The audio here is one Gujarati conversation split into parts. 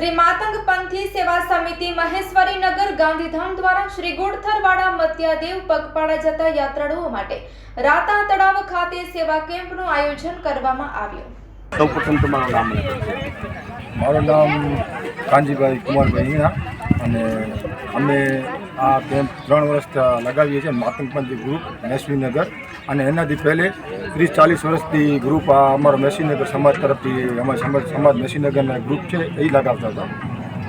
સેવા સમિતિ મહેશ્વરી નગર ગાંધીધામ દ્વારા શ્રી ગોળથરવાડા મત્યાદેવ પગપાળા જતા યાત્રાળુઓ માટે રાતા તળાવ ખાતે સેવા કેમ્પનું આયોજન કરવામાં આવ્યું. સૌપ્રથમ તમારું નામ મારું નામ કાંજીભાઈ કુમારભાઈ અને અમે આ કેમ્પ ત્રણ વર્ષ લગાવીએ છીએ માતંગપંથી ગ્રુપ મેસવીનગર અને એનાથી પહેલે ત્રીસ ચાલીસ વર્ષથી ગ્રુપ આ અમારો મેસીનગર સમાજ તરફથી, અમારા સમાજ સમાજ મેસીનગરના ગ્રુપ છે, એ લગાવતા હતા.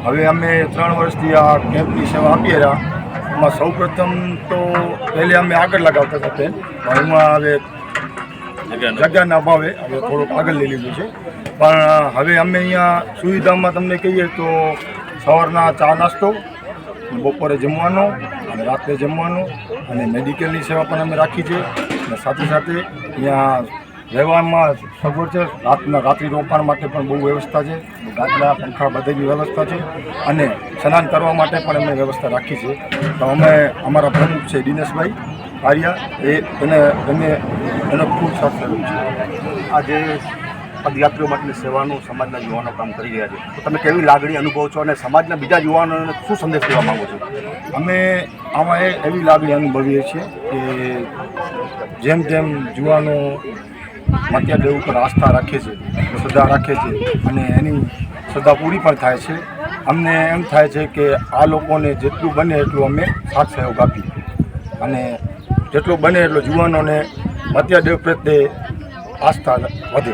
હવે અમે ત્રણ વર્ષથી આ કેમ્પની સેવા આપીએ રહ્યા. એમાં સૌ પ્રથમ તો પહેલે અમે આગળ લગાવતા હતા પેન એમાં હવે જગ્યાના અભાવે હવે થોડુંક આગળ લઈ લીધું છે. પણ હવે અમે અહીંયા સુવિધામાં તમને કહીએ તો સવારના ચા નાસ્તો બપોરે જમવાનું અને રાત્રે જમવાનું અને મેડિકલની સેવા પણ અમે રાખી છે. અને સાથે સાથે અહીંયા રહેવામાં સગવડ છે. રાતના રાત્રિ રોકાણ માટે પણ બહુ વ્યવસ્થા છે. ગાદલા, પંખા બધાની વ્યવસ્થા છે. અને સ્નાન કરવા માટે પણ અમે વ્યવસ્થા રાખી છે. તો અમે, અમારા પ્રમુખ છે દિનેશભાઈ આર્યા એ એને અમે એનો ખૂબ સાથ કર્યો છે. આજે પદયાત્રીઓ માટેની સેવાનું સમાજના યુવાનો કામ કરી રહ્યા છે. તો તમે કેવી લાગણી અનુભવો છો અને સમાજના બીજા યુવાનોને શું સંદેશ દેવા માંગો છો? અમે આમાં એવી લાગણી અનુભવીએ છીએ કે જેમ જેમ જુવાનો માત્યાદેવ ઉપર આસ્થા રાખે છે, શ્રદ્ધા રાખે છે અને એની શ્રદ્ધા પૂરી પણ થાય છે, અમને એમ થાય છે કે આ લોકોને જેટલું બને એટલું અમે સાથ સહયોગ આપીએ. અને જેટલું બને એટલું યુવાનોને મત્યાદેવ પ્રત્યે આસ્થા વધે.